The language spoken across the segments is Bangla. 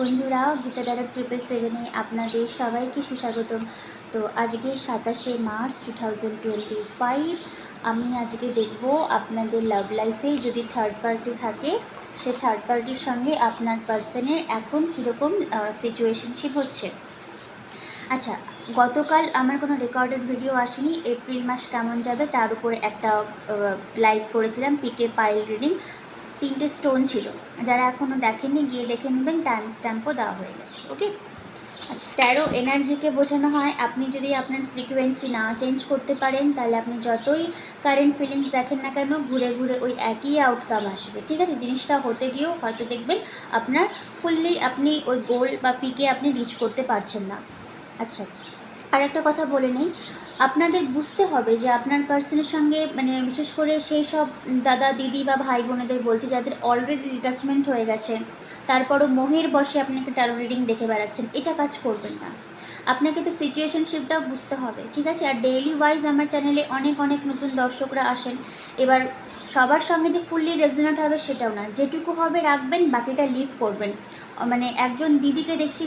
বন্ধুরা গীতা ডায়রেক্ট ট্রিপল সেভেনে আপনাদের সবাইকে সুস্বাগতম। তো আজকে সাতাশে March two thousand twenty five আমি আজকে দেখব আপনাদের লাভ লাইফে যদি থার্ড পার্টি থাকে, সে থার্ড পার্টির সঙ্গে আপনার পার্সনের এখন কীরকম সিচুয়েশনশিপ হচ্ছে। আচ্ছা গতকাল আমার কোনো রেকর্ডেড ভিডিও আসেনি, এপ্রিল মাস কেমন যাবে তার উপরে একটা লাইভ করেছিলাম পিকে পাইল রিডিং তিনটে স্টোন ছিল। যারা এখনও দেখেননি গিয়ে দেখে নেবেন টাইম স্ট্যাম্পও দেওয়া হয়ে গেছে ওকে আচ্ছা ট্যারো এনার্জিকে বোঝানো হয়, আপনি যদি আপনার ফ্রিকোয়েন্সি না চেঞ্জ করতে পারেন, তাহলে আপনি যতই কারেন্ট ফিলিংস দেখেন না কেন, ঘুরে ঘুরে ওই একই আউটকাম আসবে, ঠিক আছে? জিনিসটা হতে গিয়েও হয়তো দেখবেন, আপনার ফুললি আপনি ওই গোল বা পিকে আপনি রিচ করতে পারছেন না। আচ্ছা আর একটা কথা বলে নেই। আপনাদের বুঝতে হবে যে আপনার পার্সনের সঙ্গে মানে বিশেষ করে সেই সব দাদা, দিদি বা ভাই বোনেদের বলছি, যাদের অলরেডি ডিটাচমেন্ট হয়ে গেছে, তারপরও মোহের বসে আপনাকে ট্যারো রিডিং দেখে বেড়াচ্ছেন, এটা কাজ করবেন না। আপনাকে তো সিচুয়েশনশিপটাও বুঝতে হবে, ঠিক আছে? আর ডেইলি ওয়াইজ আমার চ্যানেলে অনেক অনেক নতুন দর্শকরা আসেন। এবার সবার সঙ্গে যে ফুললি রেজনেট হবে সেটাও না। যেটুকু হবে রাখবেন, বাকিটা লিভ করবেন। মানে একজন দিদিকে দেখছি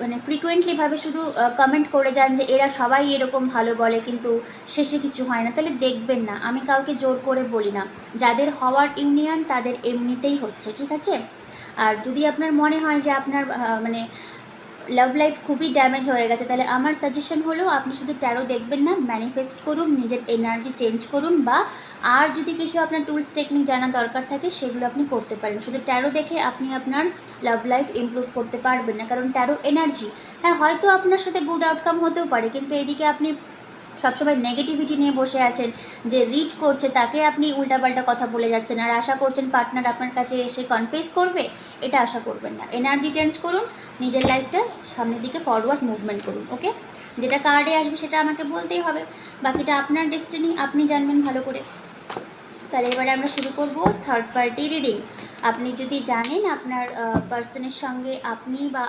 মানে ফ্রিকুয়েন্টলিভাবে শুধু কমেন্ট করে যান যে এরা সবাই এরকম ভালো বলে কিন্তু শেষে কিছু হয় না। তাহলে দেখবেন না, আমি কাউকে জোর করে বলি না। যাদের হওয়ার ইউনিয়ন তাদের এমনিতেই হচ্ছে, ঠিক আছে? আর যদি আপনার মনে হয় যে আপনার মানে লাভ লাইফ খুবই ড্যামেজ হয়ে গেছে। তাহলে আমার সাজেশন হলো, আপনি শুধু ট্যারো দেখবেন না ম্যানিফেস্ট করুন, নিজের এনার্জি চেঞ্জ করুন বা আর যদি কিছু আপনার টুলস টেকনিক জানা দরকার থাকে, সেগুলো আপনি করতে পারেন। শুধু ট্যারো দেখে আপনি আপনার লাভ লাইফ ইমপ্রুভ করতে পারবেন না, কারণ ট্যারো এনার্জি হ্যাঁ হয়তো আপনার সাথে গুড আউটকাম হতেও পারে, কিন্তু এদিকে আপনি সবসময় নেগেটিভিটি নিয়ে বসে আছেন, যে রিড করছে, তাকে আপনি উল্টাপাল্টা কথা বলে যাচ্ছেন। আর আশা করছেন পার্টনার আপনার কাছে এসে কনফেস করবে, এটা আশা করবেন না। এনার্জি চেঞ্জ করুন, নিজের লাইফটা সামনের দিকে ফরওয়ার্ড মুভমেন্ট করুন ওকে যেটা কার্ডে আসবে, সেটা আমাকে বলতেই হবে। বাকিটা আপনার ডেস্টিনি আপনি জানবেন ভালো করে। তাহলে এবারে আমরা শুরু করব থার্ড পার্টি রিডিং আপনি যদি জানেন আপনার পার্সনের সঙ্গে আপনি বা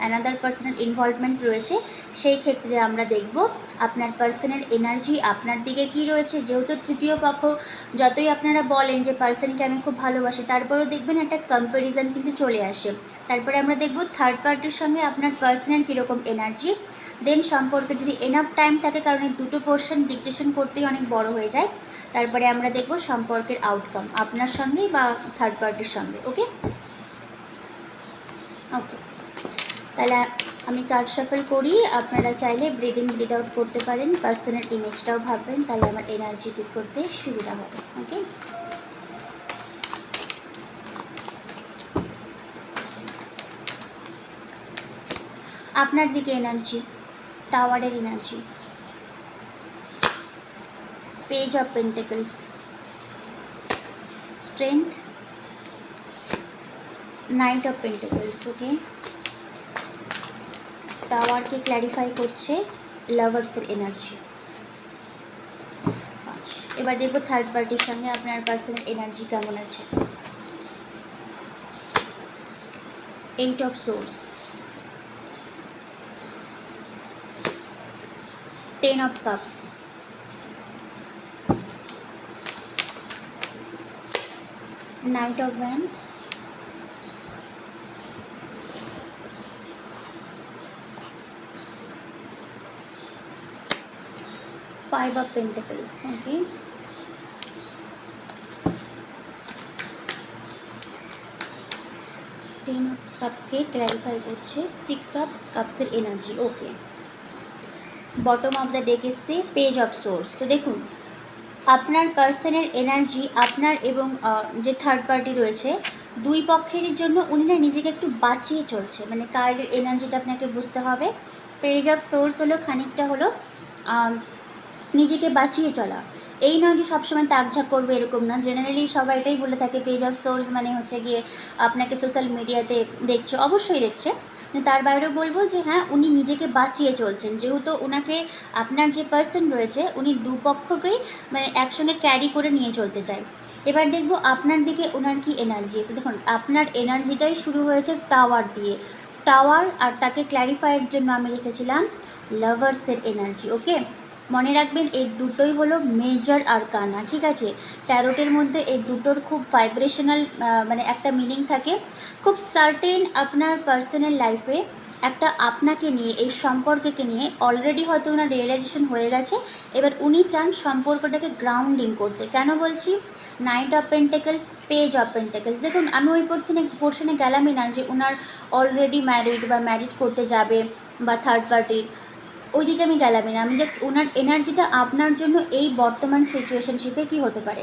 অ্যানাদার পার্সনের ইনভলভমেন্ট রয়েছে, সেই ক্ষেত্রে আমরা দেখব আপনার পার্সনের এনার্জি আপনার দিকে কি রয়েছে। যেহেতু তৃতীয় পক্ষ, যতই আপনারা বলেন যে পার্সনকে আমি খুব ভালোবাসি, তারপরেও দেখবেন একটা কম্প্যারিজন কিন্তু চলে আসে। তারপরে আমরা দেখব থার্ড পার্টির সঙ্গে আপনার পার্সনের কীরকম এনার্জি দেন সম্পর্কে যদি এনাফ টাইম থাকে, কারণ এই দুটো পোর্শন ডিকটেশন করতেই অনেক বড় হয়ে যায়। তারপরে আমরা দেখব সম্পর্কের আউটকাম আপনার সঙ্গে বা থার্ড পার্টির সঙ্গে ওকে ওকে তাহলে আমি কার্ড শাফল করি, আপনারা চাইলে ব্রিদিং ব্রিদ আউট করতে পারেন পার্সনের ইমেজটাও ভাববেন, তাহলে আমার এনার্জি পিক করতে সুবিধা হবে ওকে আপনার দিকে এনার্জি টাওয়ারের energy page of pentacles. Strength. Knight of pentacles okay টাওয়ারকে clarify করছে লাভার্সের এনার্জি এবার দেখব থার্ড পার্টির সঙ্গে আপনার পার্সনের এনার্জি কেমন আছে। Eight of swords ten of cups Knight of Wands. Five of Pentacles. Okay. Ten of কাপসকে clarify করছে six of কাপসের energy okay bottom of the deck এসছে পেজ অফ সোর্স তো দেখুন আপনার পার্সনের এনার্জি আপনার এবং যে থার্ড পার্টি রয়েছে, দুই পক্ষেরই জন্য উনি না নিজেকে একটু বাঁচিয়ে চলছে। মানে কার্ডের এনার্জিটা আপনাকে বুঝতে হবে। পেজ অফ সোর্স হলো খানিকটা হলো নিজেকে বাঁচিয়ে চলা। এই নয় যে সবসময় তাকঝাক করবে এরকম না। জেনারেলি সবাই এটাই বলে থাকে পেজ অফ সোর্স মানে হচ্ছে গিয়ে, আপনাকে সোশ্যাল মিডিয়াতে দেখছে, অবশ্যই দেখছে। তার বাইরেও বলব যে হ্যাঁ উনি নিজেকে বাঁচিয়ে চলছেন। যেহেতু ওনাকে আপনার যে পার্সন রয়েছে, উনি দুপক্ষকেই মানে একসঙ্গে ক্যারি করে নিয়ে চলতে চায়। এবার দেখব আপনার দিকে ওনার কি এনার্জি এসে দেখুন, আপনার এনার্জিটাই শুরু হয়েছে টাওয়ার দিয়ে। টাওয়ার আর তাকে ক্ল্যারিফাইয়ের জন্য আমি লিখেছিলাম লাভার্সের এনার্জি ওকে মনে রাখবেন এই দুটোই হলো মেজর আর কানা ঠিক আছে? ট্যারোটের মধ্যে এই দুটোর খুব ভাইব্রেশনাল মানে একটা মিনিং থাকে। খুব সার্টেন আপনার পার্সোনাল লাইফে একটা আপনাকে নিয়ে, এই সম্পর্ককে নিয়ে অলরেডি হয়তো ওনার রিয়েলাইজেশন হয়ে গেছে। এবার উনি চান সম্পর্কটাকে গ্রাউন্ডিং করতে। কেন বলছি? Knight of pentacles page of pentacles দেখুন, আমি ওই পোর্শনে পোর্শনে গেলামই না যে ওনার অলরেডি ম্যারিড বা ম্যারিড করতে যাবে বা থার্ড পার্টির ওইদিকে আমি গেলামই না। আমি জাস্ট ওনার এনার্জিটা আপনার জন্য এই বর্তমান সিচুয়েশনশিপে কি হতে পারে?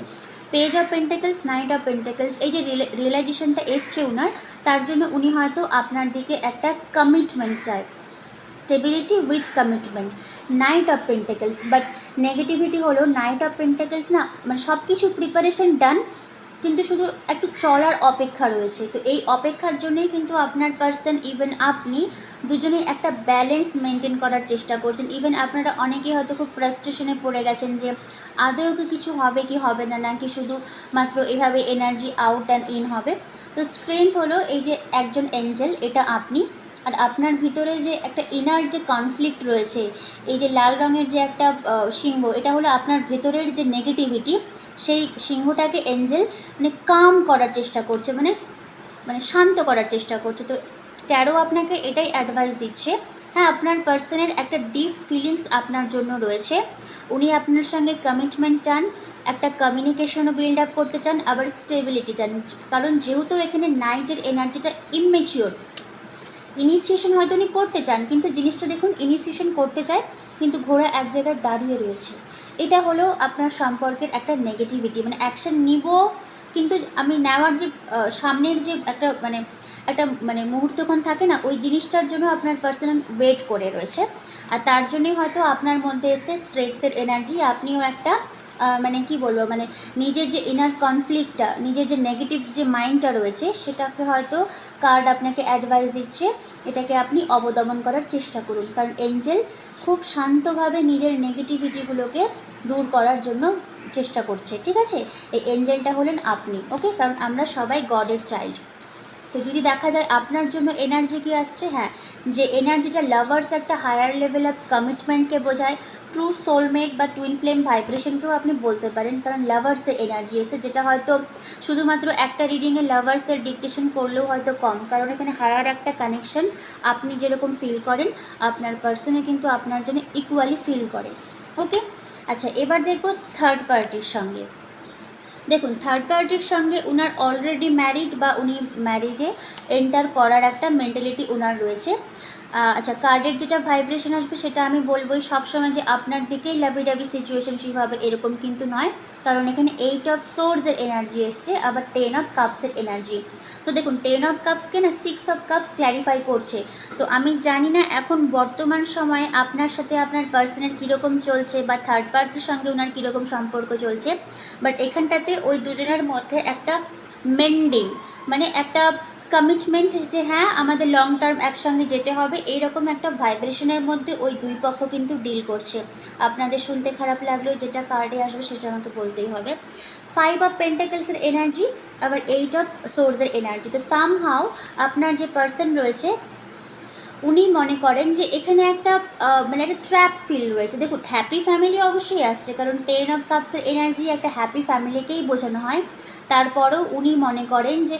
Page of pentacles knight of pentacles এই যে রিয়েলাইজেশনটা এসছে ওনার, তার জন্য উনি হয়তো আপনার দিকে একটা কমিটমেন্ট চায়। Stability with commitment knight of pentacles but negativity হলো নাইট অফ পেন্টেকেলস না মানে সব কিছু প্রিপারেশন ডান কিন্তু শুধু একটু চলার অপেক্ষা রয়েছে। তো এই অপেক্ষার জন্যই কিন্তু আপনার পার্সন ইভেন আপনি দুজনেই একটা ব্যালেন্স মেনটেন করার চেষ্টা করছেন। ইভেন আপনারা অনেকেই হয়তো খুব ফ্রাস্ট্রেশনে পড়ে গেছেন যে, আদৌ কি কিছু হবে কি হবে না, নাকি শুধু মাত্র এভাবে এনার্জি আউট অ্যান্ড ইন হবে? তো স্ট্রেংথ হলো এই যে একজন এঞ্জেল এটা আপনি। আর আপনার ভিতরে যে একটা ইনার যে কনফ্লিক্ট রয়েছে, এই যে লাল রঙের যে একটা সিংহ, এটা হলো আপনার ভেতরের যে নেগেটিভিটি সেই সিংহটাকে এঞ্জেল মানে কাম করার চেষ্টা করছে মানে মানে শান্ত করার চেষ্টা করছে। তো ট্যারো আপনাকে এটাই অ্যাডভাইস দিচ্ছে হ্যাঁ আপনার পার্সনের একটা ডিপ ফিলিংস আপনার জন্য রয়েছে। উনি আপনার সঙ্গে কমিটমেন্ট চান, একটা কমিউনিকেশনও বিল্ড আপ করতে চান, আবার স্টেবিলিটি চান। কারণ যেহেতু এখানে নাইটের এনার্জিটা ইনমেচিওর ইনিশিয়েশন হয়তো উনি করতে চান, কিন্তু জিনিসটা দেখুন ইনিশিয়েশন করতে চায় কিন্তু ঘোড়া এক জায়গায় দাঁড়িয়ে রয়েছে। এটা হলো আপনার সম্পর্কের একটা নেগেটিভিটি মানে অ্যাকশন নিব, কিন্তু আমি নেওয়ার যে সামনের যে একটা মানে একটা মানে মুহূর্তক্ষণ থাকে না, ওই জিনিসটার জন্য আপনার পার্সোনাল ওয়েট করে রয়েছে। আর তার জন্যই হয়তো আপনার মধ্যে এসে স্ট্রেংথের এনার্জি আপনিও একটা মানে কি বলব মানে নিজের যে ইনার কনফ্লিক্টটা নিজের যে নেগেটিভ যে মাইন্ডটা রয়েছে, সেটাকে হয়তো কার্ড আপনাকে অ্যাডভাইস দিচ্ছে, এটাকে আপনি অবদমন করার চেষ্টা করুন। কারণ এঞ্জেল খুব শান্তভাবে নিজের নেগেটিভিটিগুলোকে দূর করার জন্য চেষ্টা করছে, ঠিক আছে? এই এঞ্জেলটা হলেন আপনি ওকে কারণ আমরা সবাই গডের চাইল্ড তো যদি দেখা যায় আপনার জন্য এনার্জি কি আসছে? হ্যাঁ যে এনার্জিটা লাভার্স একটা হায়ার লেভেল অফ কমিটমেন্টকে বোঝায়। ট্রু সোলমেট বা টুইন ফ্লেম ভাইব্রেশনকেও আপনি বলতে পারেন, কারণ লাভার্সের এনার্জি এসে যেটা হয়তো শুধুমাত্র একটা রিডিংয়ে লাভার্সের ডিকটেশন করলেও হয়তো কম। কারণ এখানে হায়ার একটা কানেকশন আপনি যেরকম ফিল করেন, আপনার পার্সনে কিন্তু আপনার জন্য ইকুয়ালি ফিল করে। ওকে আচ্ছা এবার দেখব থার্ড পার্টির সঙ্গে। দেখুন থার্ড পার্টির সঙ্গে উনার অলরেডি ম্যারিড বা উনি ম্যারিডে এন্টার করার একটা মেন্টালিটি উনার রয়েছে। আচ্ছা কার্ডের যেটা ভাইব্রেশন আসবে সেটা আমি বলবোই সবসময় যে আপনার দিকেই লাভি ডাবি সিচুয়েশনশিপ হবে এরকম কিন্তু নয়। কারণ এখানে এইট অফ সোর্সের এনার্জি এসছে, আবার টেন অফ কাপসের এনার্জি তো দেখুন টেন অফ কাপসকে না সিক্স অফ কাপস ক্ল্যারিফাই করছে। তো আমি জানি না এখন বর্তমান সময়ে আপনার সাথে আপনার পার্সনের কীরকম চলছে বা থার্ড পার্টির সঙ্গে ওনার কীরকম সম্পর্ক চলছে। বাট এখানটাতে ওই দুজনের মধ্যে একটা মেন্ডিং মানে একটা কমিটমেন্ট যে হ্যাঁ আমাদের লং টার্ম একসঙ্গে যেতে হবে, এইরকম একটা ভাইব্রেশনের মধ্যে ওই দুই পক্ষ কিন্তু ডিল করছে। আপনাদের শুনতে খারাপ লাগলেও যেটা কার্ডে আসবে সেটা আমাকে বলতেই হবে। ফাইভ অফ পেন্টাকেলসের এনার্জি আবার এইট অফ সোর্সের এনার্জি তো সামহাও আপনার যে পার্সন রয়েছে, উনি মনে করেন যে এখানে একটা মানে একটা ট্র্যাপ ফিল রয়েছে। দেখুন হ্যাপি ফ্যামিলি অবশ্যই আসছে, কারণ টেন অফ কাপসের এনার্জি একটা হ্যাপি ফ্যামিলিকেই বোঝানো হয়। তারপরেও উনি মনে করেন যে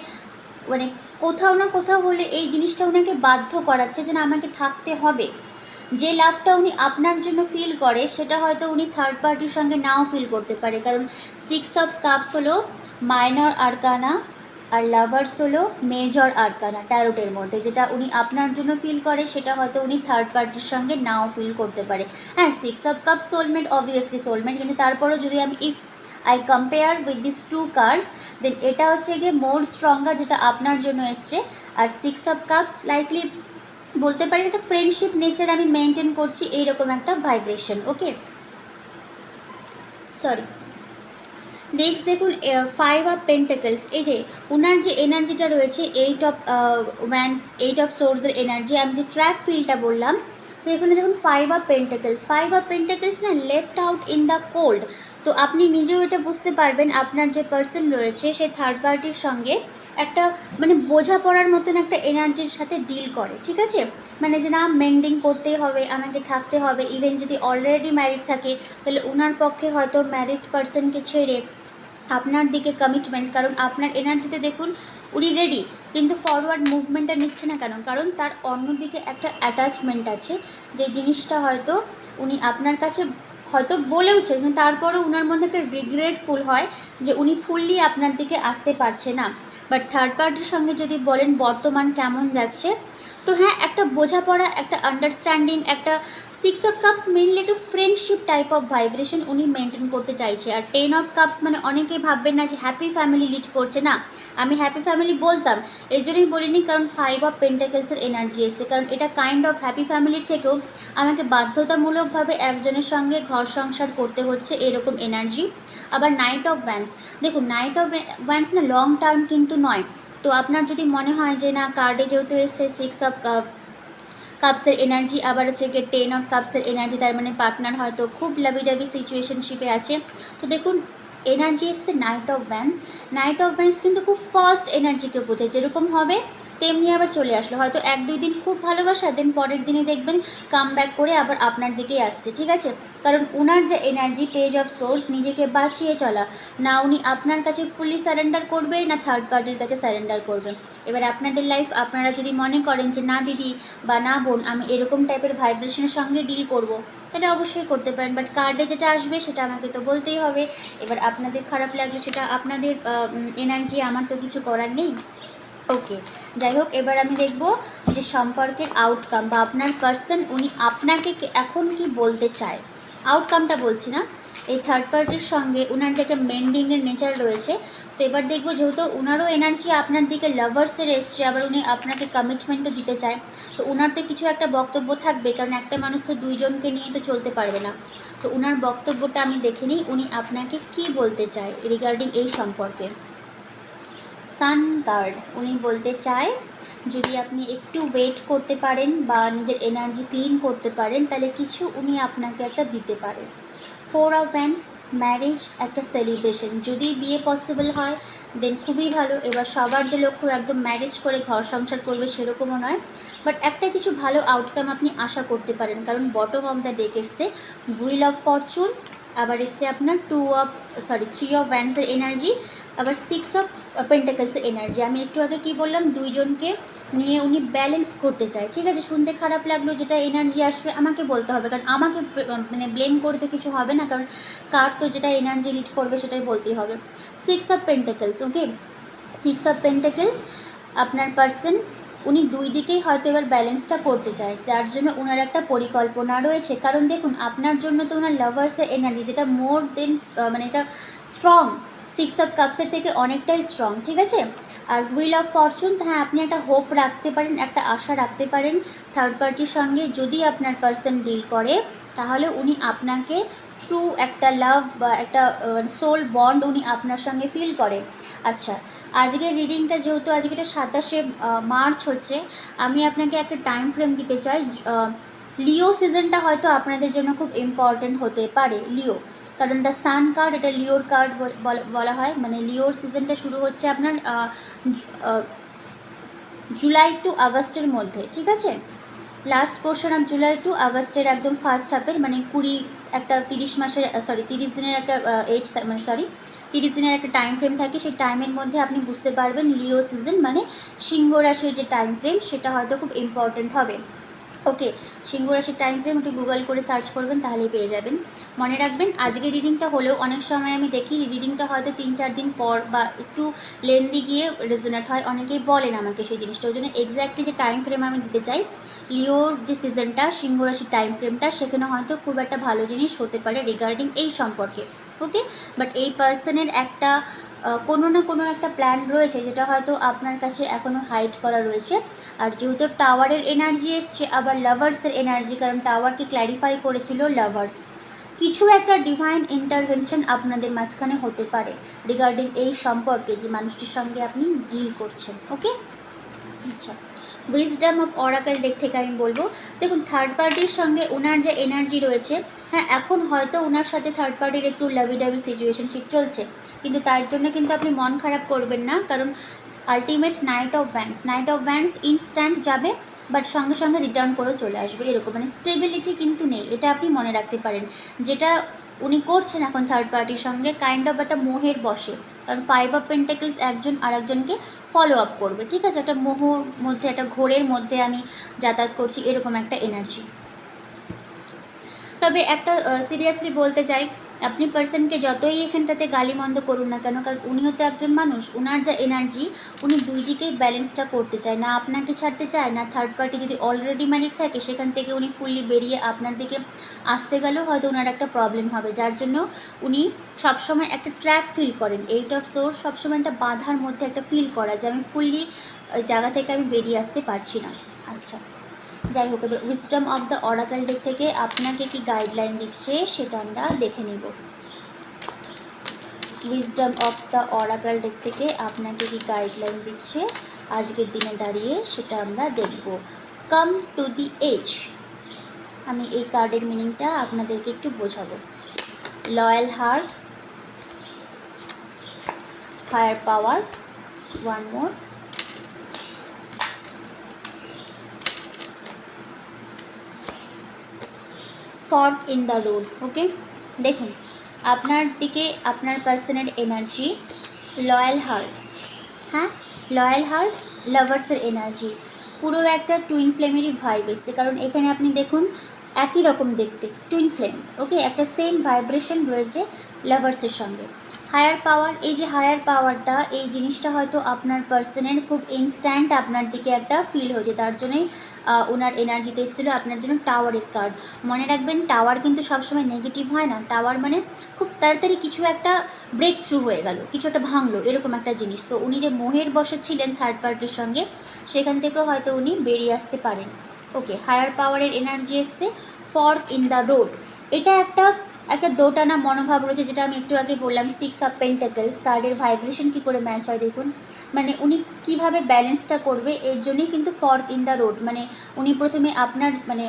মানে কোথাও না কোথাও হলে এই জিনিসটা ওনাকে বাধ্য করাচ্ছে যে না, আমাকে থাকতে হবে। যে লাভটা উনি আপনার জন্য ফিল করে, সেটা হয়তো উনি থার্ড পার্টির সঙ্গে নাও ফিল করতে পারে। কারণ সিক্স অফ কাপস হলো মাইনর আরকানা আর লাভার্স হলো মেজর আরকানা ট্যারোটের মধ্যে। যেটা উনি আপনার জন্য ফিল করে, সেটা হয়তো উনি থার্ড পার্টির সঙ্গে নাও ফিল করতে পারে। হ্যাঁ six of cup soulmate obviously soulmate কিন্তু তারপরেও যদি আমি I compare with this two cards then এটা হচ্ছে গিয়ে মোর স্ট্রঙ্গার যেটা আপনার জন্য এসছে। আর সিক্স অফ কাপস লাইকলি বলতে পারি একটা ফ্রেন্ডশিপ নেচার আমি মেনটেন করছি এইরকম একটা ভাইব্রেশন ওকে সরি নেক্সট দেখুন ফাইভ অফ পেন্টাকলস এই যে ওনার যে এনার্জিটা রয়েছে eight of wands eight of সোর্সের এনার্জি আমি যে ট্র্যাক ফিলটা বললাম তো এখানে দেখুন five of pentacles five of pentacles না left out in the cold তো আপনি নিজেও এটা বুঝতে পারবেন, আপনার যে পার্সন রয়েছে, সে থার্ড পার্টির সঙ্গে একটা মানে বোঝাপড়ার মতন একটা এনার্জির সাথে ডিল করে, ঠিক আছে? মানে যে না মেন্ডিং করতে হবে, আমাকে থাকতে হবে ইভেন যদি অলরেডি ম্যারিড থাকে, তাহলে ওনার পক্ষে হয়তো ম্যারিড পার্সনকে ছেড়ে আপনার দিকে কমিটমেন্ট কারণ আপনার এনার্জিতে দেখুন, উনি রেডি কিন্তু ফরওয়ার্ড মুভমেন্টটা নিচ্ছে না কেন? কারণ তার অন্যদিকে একটা অ্যাটাচমেন্ট আছে, যে জিনিসটা হয়তো উনি আপনার কাছে হয়তো বলেওছে, কিন্তু তারপরেও উনার মধ্যে একটা রিগ্রেটফুল হয়, যে উনি ফুললি আপনার দিকে আসতে পারছে না। বাট থার্ড পার্টির সঙ্গে যদি বলেন, বর্তমান কেমন যাচ্ছে? তো হ্যাঁ একটা বোঝাপড়া, একটা আন্ডারস্ট্যান্ডিং একটা সিক্স অফ কাপস মেনলি একটু ফ্রেন্ডশিপ টাইপ অফ ভাইব্রেশন উনি মেনটেন করতে চাইছে। আর টেন অফ কাপস মানে অনেকেই ভাববেন না যে হ্যাপি ফ্যামিলি লিড করছে না। আমি হ্যাপি ফ্যামিলি বলতাম এই জন্যই বলিনি, কারণ ফাইভ অফ পেন্টাকেলসের এনার্জি এসছে। কারণ এটা কাইন্ড অফ হ্যাপি ফ্যামিলির থেকেও আমাকে বাধ্যতামূলকভাবে একজনের সঙ্গে ঘর সংসার করতে হচ্ছে এরকম এনার্জি আবার নাইট অফ ভ্যান্স দেখুন নাইট অফ ভ্যান্স না লং টার্ম কিন্তু নয়। তো আপনার যদি মনে হয় যে, না, কার্ডে যেহেতু এসছে সিক্স অফ কাপসের এনার্জি আবার হচ্ছে গিয়ে টেন অফ কাপসের এনার্জি তার মানে পার্টনার হয়তো খুব লাভি ডাবি সিচুয়েশনশিপে আছে। তো দেখুন এনার্জি এসছে night of bans night of bans কিন্তু খুব ফার্স্ট এনার্জিকে বোঝায়। যেরকম হবে তেমনি আবার চলে আসলো? হয়তো এক, দুই দিন খুব ভালোবাসা দেন পরের দিনে দেখবেন কাম করে আবার আপনার দিকেই আসছে, ঠিক আছে? কারণ ওনার যে এনার্জি পেজ অফ সোর্স নিজেকে বাঁচিয়ে চলা, না উনি আপনার কাছে ফুললি সারেন্ডার করবে না থার্ড পার্টির কাছে সারেন্ডার করবে এবার আপনাদের লাইফ আপনারা যদি মনে করেন যে, না, দিদি বা না বোন, আমি এরকম টাইপের ভাইব্রেশনের সঙ্গে ডিল করব, তাহলে অবশ্যই করতে পারেন। বাট কার্ডে যেটা আসবে, সেটা আমাকে তো বলতেই হবে। এবার আপনাদের খারাপ লাগলে সেটা আপনাদের এনার্জি আমার তো কিছু করার নেই। ওকে যাই হোক এবার আমি দেখব যে সম্পর্কের আউটকাম বা আপনার পার্সন উনি আপনাকে এখন কি বলতে চায়। আউটকামটা বলছি না। এই থার্ড পার্টির সঙ্গে ওনার যে একটা মেন্ডিংয়ের নেচার রয়েছে, তো এবার দেখব যেহেতু ওনারও এনার্জি আপনার দিকে লাভার্সের এসছে, আবার উনি আপনাকে কমিটমেন্টও দিতে চায়, তো ওনার তো কিছু একটা বক্তব্য থাকবে, কারণ একটা মানুষ তো দুইজনকে নিয়ে তো চলতে পারবে না। তো ওনার বক্তব্যটা আমি দেখে নিই, উনি আপনাকে কি বলতে চায় রিগার্ডিং এই সম্পর্কে। Sun card. উনি বলতে চায়, যদি আপনি একটু ওয়েট করতে পারেন বা নিজের এনার্জি ক্লিন করতে পারেন, তাহলে কিছু উনি আপনাকে একটা দিতে পারে। ফোর অফ ব্যান্স ম্যারেজ, একটা সেলিব্রেশন। যদি বিয়ে পসিবল হয়, দেন খুবই ভালো। এবার সবার যে লক্ষ্য, একদম ম্যারেজ করে ঘর সংসার করবে সেরকমও নয়। বাট একটা কিছু ভালো আউটকাম আপনি আশা করতে পারেন। কারণ বটম অফ দ্য ডেক এসছে হুইল অফ ফরচুন আবার এসছে আপনার two of sorry three of ভ্যান্সের energy আবার সিক্স অফ পেন্টাকেলসের এনার্জি আমি একটু আগে কি বললাম, দুইজনকে নিয়ে উনি ব্যালেন্স করতে চায়। ঠিক আছে, শুনতে খারাপ লাগল, যেটা এনার্জি আসবে আমাকে বলতে হবে, কারণ আমাকে মানে ব্লেম করে তো কিছু হবে না, কারণ কার তো যেটা এনার্জি লিড করবে সেটাই বলতেই হবে। Six of pentacles okay six of pentacles আপনার পার্সন উনি দুই দিকেই হয়তো এবার ব্যালেন্সটা করতে চায়, যার জন্য ওনার একটা পরিকল্পনা রয়েছে। কারণ দেখুন, আপনার জন্য তো ওনার লাভার্সের এনার্জি যেটা মোর দেন মানে এটা স্ট্রং সিক্স অফ কাপসের থেকে অনেকটাই স্ট্রং ঠিক আছে? আর হুইল অফ ফরচুন হ্যাঁ আপনি একটা হোপ রাখতে পারেন, একটা আশা রাখতে পারেন থার্ড পার্টির সঙ্গে। যদি আপনার পার্সন ডিল করে, তাহলে উনি আপনাকে ট্রু একটা লাভ বা একটা সোল বন্ড উনি আপনার সঙ্গে ফিল করে। আচ্ছা আজকের রিডিংটা যেহেতু আজকে এটা সাতাশে মার্চ হচ্ছে, আমি আপনাকে একটা টাইম ফ্রেম দিতে চাই লিও সিজনটা হয়তো আপনাদের জন্য খুব ইম্পর্টেন্ট হতে পারে লিও কারণ দ্য সান কার্ড এটা লিওর কার্ড বলা হয় মানে লিওর সিজনটা শুরু হচ্ছে আপনার জুলাই টু আগস্টের মধ্যে, ঠিক আছে? Last portion of July to আগস্টের একদম ফার্স্ট হাফের মানে কুড়ি একটা তিরিশ মাসের সরি তিরিশ দিনের একটা এজ মানে সরি তিরিশ দিনের একটা টাইম ফ্রেম থাকে। সেই টাইমের মধ্যে আপনি বুঝতে পারবেন লিও সিজন মানে সিংহ রাশির যে টাইম ফ্রেম সেটা হয়তো খুব ইম্পর্ট্যান্ট হবে। ওকে সিংহ রাশির টাইম ফ্রেম একটু গুগল করে সার্চ করবেন, তাহলেই পেয়ে যাবেন। মনে রাখবেন, আজকে রিডিংটা হলেও অনেক সময় আমি দেখি রিডিংটা হয়তো তিন চার দিন পর বা একটু লেন্দি গিয়ে রেজোনেট হয়। অনেকেই বলেন আমাকে সেই জিনিসটা, ওই জন্য এক্স্যাক্টলি যে টাইম ফ্রেম আমি দিতে চাই, লিওর যে সিজনটা সিংহ রাশির টাইম ফ্রেমটা সেখানে হয়তো খুব একটা ভালো জিনিস হতে পারে রিগার্ডিং এই সম্পর্কে ওকে বাট এই পার্সনের একটা কোনো না কোনো একটা প্ল্যান রয়েছে যেটা হয়তো আপনার কাছে এখনও হাইড করা রয়েছে। আর যেহেতু টাওয়ারের এনার্জি এসছে, আবার লাভার্সের এনার্জি কারণ টাওয়ারকে ক্ল্যারিফাই করেছিল লাভার্স কিছু একটা ডিভাইন ইন্টারভেনশন আপনাদের মাঝখানে হতে পারে রিগার্ডিং এই সম্পর্কে যে মানুষটির সঙ্গে আপনি ডিল করছেন ওকে আচ্ছা। উইজডাম অফ অরাকাল ডেক থেকে আমি বলব। দেখুন থার্ড পার্টির সঙ্গে ওনার যে এনার্জি রয়েছে হ্যাঁ এখন হয়তো ওনার সাথে থার্ড পার্টির একটু লাভি ডাভি সিচুয়েশন ঠিক চলছে। কিন্তু তার জন্য কিন্তু আপনি মন খারাপ করবেন না, কারণ ultimate knight of wands knight of wands instant যাবে বাট সঙ্গে সঙ্গে রিটার্ন করে চলে আসবে, এরকম। মানে স্টেবিলিটি কিন্তু নেই, এটা আপনি মনে রাখতে পারেন। যেটা উনি করছেন এখন থার্ড পার্টির সঙ্গে কাইন্ড অফ একটা মোহের বসে। কারণ ফাইভ অফ পেন্টাকেলস একজন আরেকজনকে ফলো আপ করবে। ঠিক আছে? একটা মোহর মধ্যে, একটা ঘোরের মধ্যে আমি যাতায়াত করছি, এরকম একটা এনার্জি তবে একটা সিরিয়াসলি বলতে চাই আপনি পার্সনকে যতই এখানটাতে গালিমন্দ করুন না কেন, কারণ উনিও তো একজন মানুষ, উনার যা এনার্জি উনি দুই দিকেই ব্যালেন্সটা করতে চায়। না আপনাকে ছাড়তে চায়, না থার্ড পার্টি যদি অলরেডি ম্যারিড থাকে, সেখান থেকে উনি ফুললি বেরিয়ে আপনার দিকে আসতে গেলেও হয়তো ওনার একটা প্রবলেম হবে। যার জন্য উনি সবসময় একটা ট্র্যাক ফিল করেন। এইট অফ সোর্স সবসময় একটা বাধার মধ্যে একটা ফিল করা যে আমি ফুললি জায়গা থেকে আমি বেরিয়ে আসতে পারছি না। আচ্ছা। যাই হোক, এবার wisdom of the oracle deck থেকে আপনাকে কি গাইডলাইন দিচ্ছে সেটা আমরা দেখে নিব। Wisdom of the oracle deck থেকে আপনাকে কি গাইডলাইন দিচ্ছে আজকের দিনে দাঁড়িয়ে সেটা আমরা দেখব। কাম টু দি এজ আমি এই কার্ডের মিনিংটা আপনাদেরকে একটু বোঝাবো। Loyal heart higher power one more fork in the road okay দেখুন, আপনার দিকে আপনার পার্সনের এনার্জি লয়াল হার্ট হ্যাঁ? লয়াল হার্ট লাভার্সের এনার্জি পুরো একটা টুইন ফ্লেমেরই ভাইব এসছে। কারণ এখানে আপনি দেখুন, একই রকম দেখতে টুইন ফ্লেম ওকে একটা সেম ভাইব্রেশন রয়েছে লাভার্সের সঙ্গে। হায়ার পাওয়ার এই যে হায়ার পাওয়ারটা এই জিনিসটা হয়তো আপনার পার্সনের খুব ইনস্ট্যান্ট আপনার দিকে একটা ফিল হয়েছে। তার জন্যই ওনার এনার্জিতে এসেছিল আপনার জন্য টাওয়ারের কার্ড মনে রাখবেন টাওয়ার কিন্তু সবসময় নেগেটিভ হয় না। টাওয়ার মানে খুব তাড়াতাড়ি কিছু একটা ব্রেক থ্রু হয়ে গেল, কিছু একটা ভাঙলো, এরকম একটা জিনিস। তো উনি যে মোহের বসে ছিলেন থার্ড পার্টির সঙ্গে, সেখান থেকেও হয়তো উনি বেরিয়ে আসতে পারেন। ওকে হায়ার পাওয়ারের এনার্জি এসছে ফর্ক ইন দ্য রোড এটা একটা একটা দোটানা মনোভাব রয়েছে, যেটা আমি একটু আগে বললাম সিক্স অফ পেন্টাকেলস কার্ডের ভাইব্রেশন কী করে ম্যাচ হয় দেখুন। মানে উনি কীভাবে ব্যালেন্সটা করবে, এর জন্যই কিন্তু ফর্ক ইন দ্য রোড মানে উনি প্রথমে আপনার মানে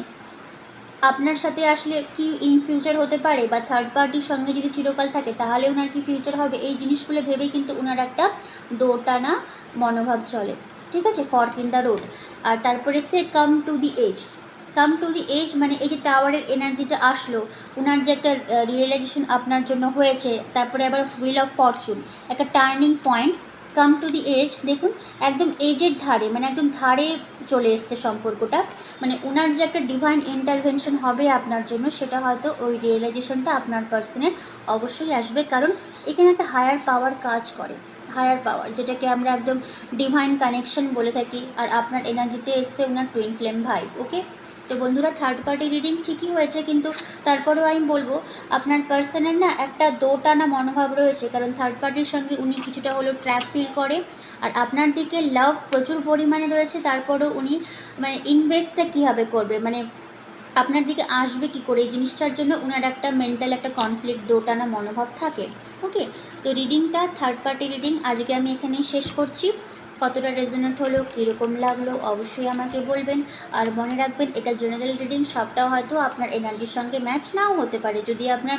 আপনার সাথে আসলে কি ইন ফিউচার হতে পারে বা থার্ড পার্টির সঙ্গে যদি চিরকাল থাকে, তাহলে ওনার কি ফিউচার হবে? এই জিনিসগুলো ভেবেই কিন্তু ওনার একটা দোটানা মনোভাব চলে। ঠিক আছে? ফর্ক ইন দ্য রোড আর তারপরে সে come to the edge come to the edge মানে এই যে টাওয়ারের এনার্জিটা আসলো ওনার যে একটা রিয়েলাইজেশন আপনার জন্য হয়েছে, তারপরে আবার হুইল অফ ফরচুন একটা turning point come to the edge দেখুন, একদম এজের ধারে মানে একদম ধারে চলে এসছে সম্পর্কটা মানে ওনার যে একটা ডিভাইন ইন্টারভেনশন হবে আপনার জন্য, সেটা হয়তো ওই রিয়েলাইজেশনটা আপনার পার্সনের অবশ্যই আসবে, কারণ এখানে একটা হায়ার পাওয়ার কাজ করে হায়ার পাওয়ার যেটাকে আমরা একদম ডিভাইন কানেকশন বলে থাকি, আর আপনার এনার্জিতে এসছে ওনার টুইন ফ্লেম ভাইব ওকে তো বন্ধুরা থার্ড পার্টি রিডিং ঠিকই হয়েছে, কিন্তু তারপরেও আমি বলব, আপনার পার্সনের না একটা দোটানা মনোভাব রয়েছে, কারণ থার্ড পার্টির সঙ্গে উনি কিছুটা হলেও ট্র্যাপ ফিল করে, আর আপনার দিকে লাভ প্রচুর পরিমাণে রয়েছে, তারপরেও উনি মানে ইনভেস্টটা কীভাবে করবে? মানে আপনার দিকে আসবে কি করে? এই জিনিসটার জন্য ওনার একটা মেন্টাল একটা কনফ্লিক্ট দোটানা মনোভাব থাকে ওকে তো রিডিংটা থার্ড পার্টি রিডিং আজকে আমি এখানেই শেষ করছি। কতটা রেজনেট হলো, কীরকম লাগল, অবশ্যই আমাকে বলবেন। আর মনে রাখবেন, এটা জেনারেল রিডিং সবটাও হয়তো আপনার এনার্জির সঙ্গে ম্যাচ নাও হতে পারে। যদি আপনার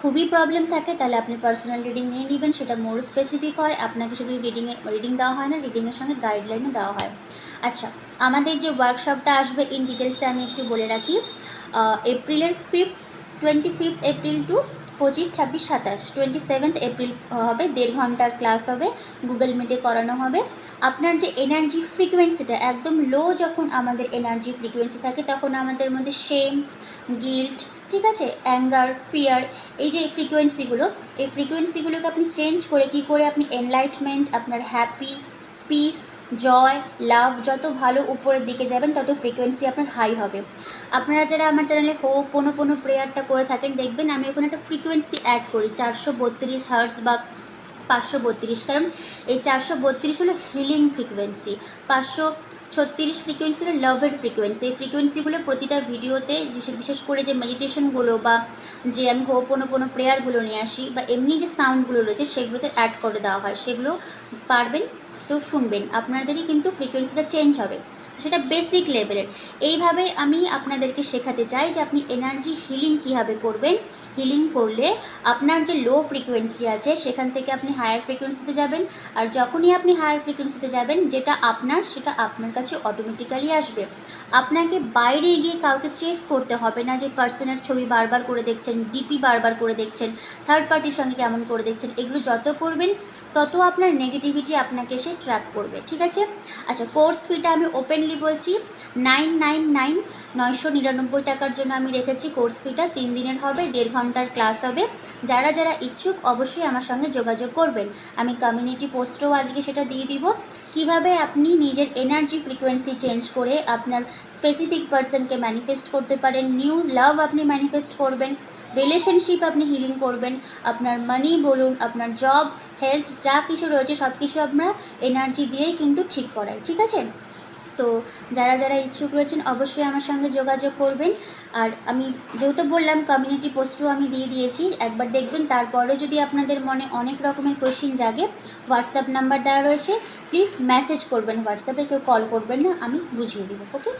খুবই প্রবলেম থাকে, তাহলে আপনি পার্সোনাল রিডিং নিয়ে নেবেন, সেটা মোর স্পেসিফিক হয়। আপনাকে শুধু রিডিংয়ে রিডিং দেওয়া হয় না রিডিংয়ের সঙ্গে গাইডলাইনও দেওয়া হয়। আচ্ছা আমাদের যে ওয়ার্কশপটা আসবে ইন ডিটেলসে আমি একটু বলে রাখি। এপ্রিলের fifth twenty fifth April to পঁচিশ, ছাব্বিশ, সাতাশ। টোয়েন্টি সেভেন্থ এপ্রিল হবে। দেড় ঘণ্টার ক্লাস হবে। গুগল মিটে করানো হবে। আপনার যে এনার্জি ফ্রিকোয়েন্সিটা একদম লো যখন আমাদের এনার্জি ফ্রিকোয়েন্সি থাকে, তখন আমাদের মধ্যে শেম গিল্ট ঠিক আছে? অ্যাঙ্গার ফিয়ার এই যে ফ্রিকোয়েন্সিগুলো এই ফ্রিকোয়েন্সিগুলোকে আপনি চেঞ্জ করে কি করে আপনি এনলাইটমেন্ট আপনার হ্যাপি পিস জয়, লাভ যত ভালো উপরের দিকে যাবেন, তত ফ্রিকোয়েন্সি আপনার হাই হবে। আপনারা যারা আমার চ্যানেলে হো পোনো পোনো প্রেয়ারটা করে থাকেন, দেখবেন আমি ওখানে একটা ফ্রিকোয়েন্সি অ্যাড করি, চারশো বত্রিশ হার্টস বা পাঁচশো বত্রিশ। কারণ এই চারশো বত্রিশ হলো হিলিং ফ্রিকোয়েন্সি পাঁচশো ছত্রিশ ফ্রিকোয়েন্সি হলো লাভের ফ্রিকোয়েন্সি এই ফ্রিকোয়েন্সিগুলো প্রতিটা ভিডিওতে বিশেষ করে যে মেডিটেশনগুলো বা যে আমি হো কোনো কোনো প্রেয়ারগুলো নিয়ে আসি বা এমনি যে সাউন্ডগুলো রয়েছে, সেগুলোতে অ্যাড করে দেওয়া হয়। সেগুলো পারবেন তো শুনবেন, আপনাদেরই কিন্তু ফ্রিকোয়েন্সিটা চেঞ্জ হবে। সেটা বেসিক লেভেলের এইভাবে আমি আপনাদেরকে শেখাতে চাই যে আপনি এনার্জি হিলিং কীভাবে করবেন হিলিং করলে আপনার যে লো ফ্রিকোয়েন্সি আছে, সেখান থেকে আপনি হায়ার ফ্রিকোয়েন্সিতে যাবেন। আর যখনই আপনি হায়ার ফ্রিকোয়েন্সিতে যাবেন, যেটা আপনার, সেটা আপনার কাছে অটোমেটিক্যালি আসবে। আপনাকে বাইরে গিয়ে কাউকে চেস করতে হবে না যে পার্সনের ছবি বারবার করে দেখছেন ডিপি বারবার করে দেখছেন থার্ড পার্টির সঙ্গে কেমন করে দেখছেন, এগুলো যত করবেন, তত আপনার নেগেটিভিটি আপনাকে এসে ট্র্যাপ করবে, ঠিক আছে? আচ্ছা কোর্স ফিটা আমি ওপেনলি বলছি নাইন নাইন নাইন নয়শো নিরানব্বই টাকার জন্য আমি রেখেছি কোর্স ফিটা। তিন দিনের হবে, দেড় ঘণ্টার ক্লাস হবে। যারা যারা ইচ্ছুক অবশ্যই আমার সঙ্গে যোগাযোগ করবেন। আমি কমিউনিটি পোস্টও আজকে সেটা দিয়ে দিব। কীভাবে আপনি নিজের এনার্জি ফ্রিকোয়েন্সি চেঞ্জ করে আপনার স্পেসিফিক পার্সনকে ম্যানিফেস্ট করতে পারেন নিউ লাভ আপনি ম্যানিফেস্ট করবেন রিলেশনশিপ আপনি হিলিং করবেন, আপনার মানি বলুন, আপনার জব হেলথ যা কিছু রয়েছে সব কিছু আমরা এনার্জি দিয়েই কিন্তু ঠিক করাই, ঠিক আছে? তো যারা যারা ইচ্ছুক রয়েছেন অবশ্যই আমার সঙ্গে যোগাযোগ করবেন। আর আমি যেহেতু বললাম কমিউনিটি পোস্টও আমি দিয়ে দিয়েছি, একবার দেখবেন তারপরে যদি আপনাদের মনে অনেক রকমের কোয়েশ্চেন জাগে হোয়াটসঅ্যাপ নাম্বার দেওয়া রয়েছে প্লিজ মেসেজ করবেন হোয়াটসঅ্যাপে কেউ কল করবেন না, আমি বুঝিয়ে দেবো ওকে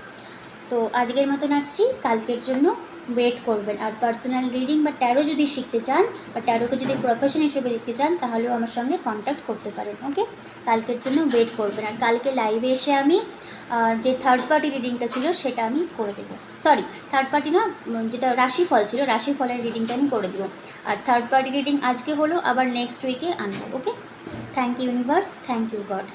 তো আজকের মতন আসছি, কালকের জন্য ওয়েট করবেন। আর পার্সোনাল রিডিং বা ট্যারো যদি শিখতে চান, বা ট্যারোকে যদি প্রফেশন হিসেবে দেখতে চান, তাহলেও আমার সঙ্গে কন্ট্যাক্ট করতে পারেন ওকে কালকের জন্য ওয়েট করবেন। আর কালকে লাইভে এসে আমি যে থার্ড পার্টি রিডিংটা ছিল সেটা আমি করে দেবো। সরি থার্ড পার্টি না যেটা রাশিফল ছিল, রাশিফলের রিডিংটা আমি করে দেবো। আর থার্ড পার্টি রিডিং আজকে হলো, আবার নেক্সট উইকে আনব okay thank you universe thank you God